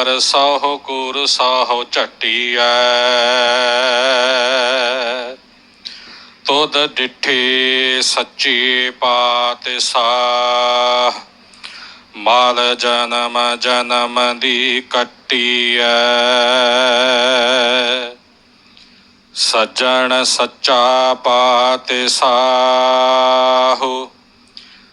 ਨੂਰ ਅਰ ਸਹੁ ਗੁਰ ਸਹੁ ਝਟੀਐ। ਤੁਧ ਡਿਠੇ ਪਾਤ ਪਾਤਸ਼ਾਹ, ਮਾਲ ਜਨਮ ਜਨਮ ਦੀ ਕੱਟੀਐ। ਸੱਜਣ ਸੱਚਾ ਪਾਤ ਪਾਤਸ਼ਾਹ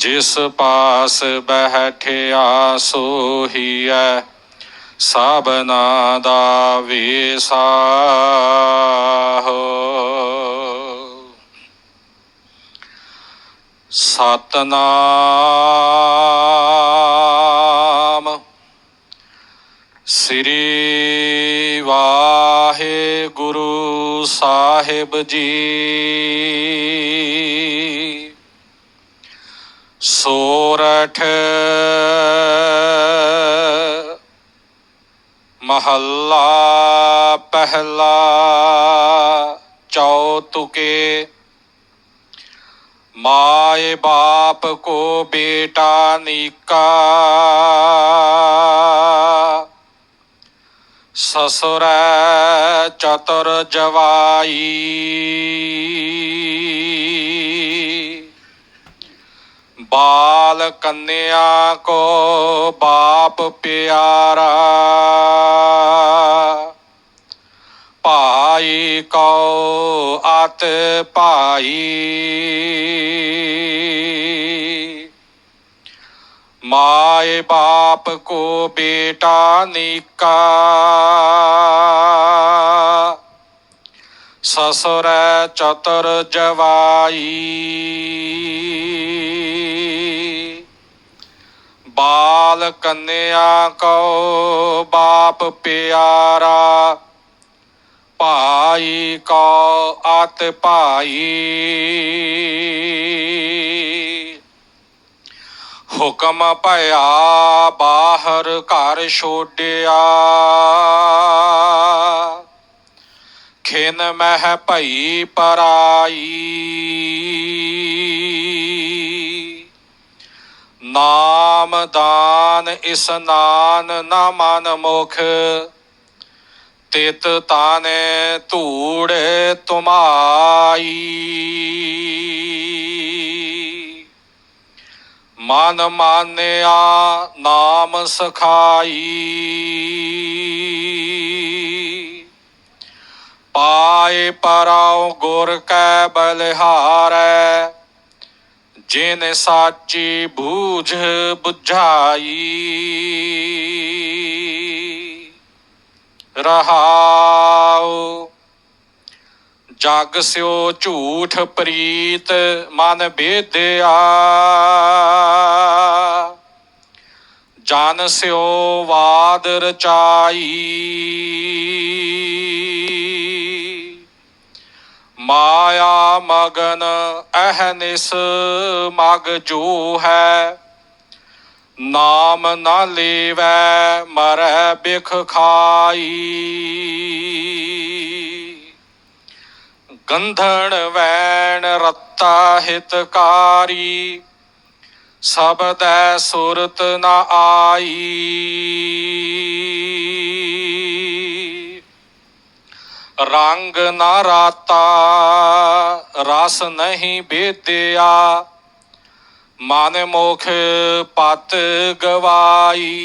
ਜਿਸ ਪਾਸ ਬਹਿਠਿਆ ਸੋਹੀਐ ਸਭਨਾ ਦਾ ਵੇਸਾਹੋ ਸਤਨਾਮ ਸ੍ਰੀ ਵਾਹਿਗੁਰੂ ਸਾਹਿਬ ਜੀ। ਸੋਰਠ ਮਹੱਲਾ ਪਹਿਲਾ ਚੌਤੁਕੇ ਮਾਏ ਬਾਪ ਕੋ ਬੇਟਾ ਨੀਕਾ ਸਸੁਰੈ ਚਤੁਰ ਜਵਾਈ ਬਾਲ ਕੰਨਿਆ ਕੋ ਬਾਪ ਪਿਆਰਾ। ਭਾਈ ਕੋ ਅਤ ਭਾਈ। ਮਾਏ ਬਾਪ ਕੋ ਬੇਟਾ ਨੀਕਾ। ਸਸੁਰੈ ਚਤੁਰ ਜਵਾਈ। ਬਾਲ ਕੰਨਿਆ ਕੋ ਬਾਪ ਪਿਆਰਾ, ਭਾਈ ਕੋ ਅਤ ਭਾਈ। ਹੁਕਮ ਭਇਆ ਬਾਹਰ ਘਰ ਛੋਡਿਆ। ਖਿਨ ਮਹਿ ਭਈ ਪਰਾਈ। ਨਾਮ ਦਾਨ ਇਸਨਾਨ ਨਾ ਮਨ ਮੁਖ, ਤਿਤ ਤਾਨੇ ਧੂੜ ਤੁਮਾਈ। ਮਨ ਮਾਨਿਆ ਨਾਮ ਸਖਾਈ। ਪਾਏ ਪਰਾਉ ਗੁਰ ਕੈ ਬਲਿਹਾਰੈ ਜਿਨ ਸਾਚੀ ਬੂਝ 부ਝਾਈ ਰਹਾਉ। ਜਗ ਸਿਓ ਝੂਠ ਪ੍ਰੀਤ ਮਨ ਬੇਦਿਆ। ਜਨ ਸਿਓ ਵਾਦ ਰਚਾਈ। ਮਗਨ ਅਹਨਿਸ ਮਗ ਜੋ ਹੈ। ਨਾਮ ਨਾ ਲੇਵੈ ਮਰੈ ਬਿਖ ਖਾਈ। ਗੰਧਣ ਵੈਣ ਰੱਤਾ ਹਿਤਕਾਰੀ ਸਬਦੈ ਸੁਰਤ ਨਾ ਆਈ। ਰੰਗ ਨਾ ਰਾਤਾ, ਰਸ ਨਹੀਂ ਬੇਦਿਆ ਮਨ ਮੋਖ ਪਤ ਗਵਾਈ।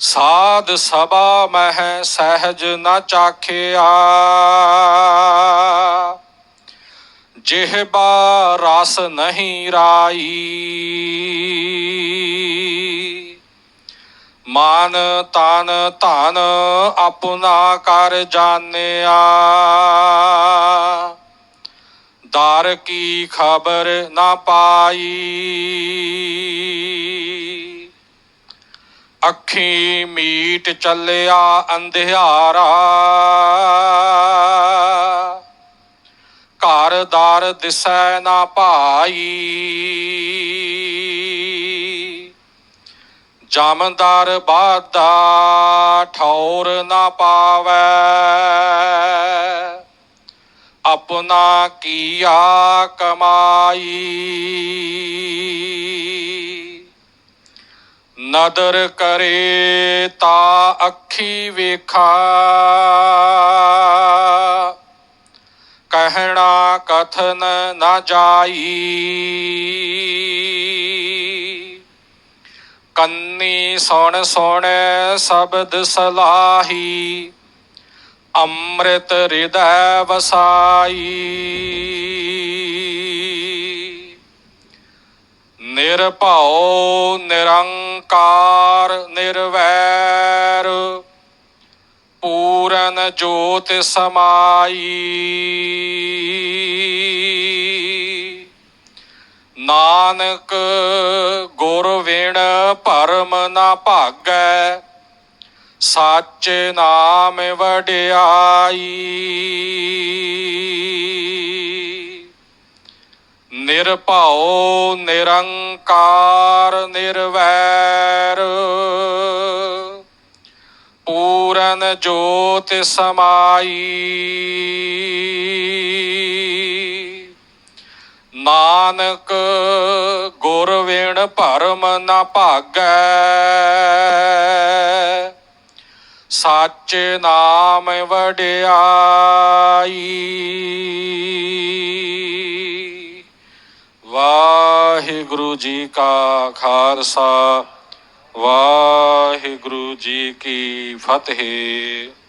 ਸਾਧ ਸਭਾ ਮਹਿ ਸਹਿਜ ਨਾ ਚਾਖਿਆ। ਜਿਹਬਾ ਰਸ ਨਹੀਂ ਰਾਈ। ਮਨ ਤਨ ਧਨ ਆਪਣਾ ਕਰ ਜਾਣਿਆ। ਦਰ ਕੀ ਖਬਰ ਨਾ ਪਾਈ। ਅੱਖੀ ਮੀਟ ਚੱਲਿਆ ਅੰਧਿਆਰਾ। ਘਰ ਦਰ ਦਿਸੈ ਨਾ ਭਾਈ। ਜਮਦਾਰ ਬਾਦਾ ਠੌਰ ਨਾ ਪਾਵੈ। ਆਪਣਾ ਕੀਆ ਕਮਾਈ। ਨਦਰ ਕਰੇ ਤਾ ਅੱਖੀ ਵੇਖਾ। ਕਹਿਣਾ ਕਥਨ ਨਾ ਜਾਈ। ਕੰਨੀ ਸੁਣ ਸੁਣ ਸ਼ਬਦ ਸਲਾਹੀ, ਅੰਮ੍ਰਿਤ ਹਿਰਦੈ ਵਸਾਈ। ਨਿਰਭਉ ਨਿਰੰਕਾਰ ਨਿਰਵੈਰ, ਪੂਰਨ ਜੋਤ ਸਮਾਈ। ਨਾਨਕ ਭਰਮ ਨਾ ਭਾਗੈ ਸੱਚ ਨਾਮ ਵਡਿਆਈ। ਨਿਰਭਉ ਨਿਰੰਕਾਰ ਨਿਰਵੈਰ। ਪੂਰਨ ਜੋਤ ਸਮਾਈ। ਨਾਨਕ ਗੁਰ ਵਿਣ ਭਰਮ ਨਾ ਭਾਗੈ। ਸੱਚ ਨਾਮ ਵਡਿਆਈ। ਵਾਹਿਗੁਰੂ ਜੀ ਕਾ ਖਾਲਸਾ, ਵਾਹਿਗੁਰੂ ਜੀ ਕੀ ਫਤਿਹ।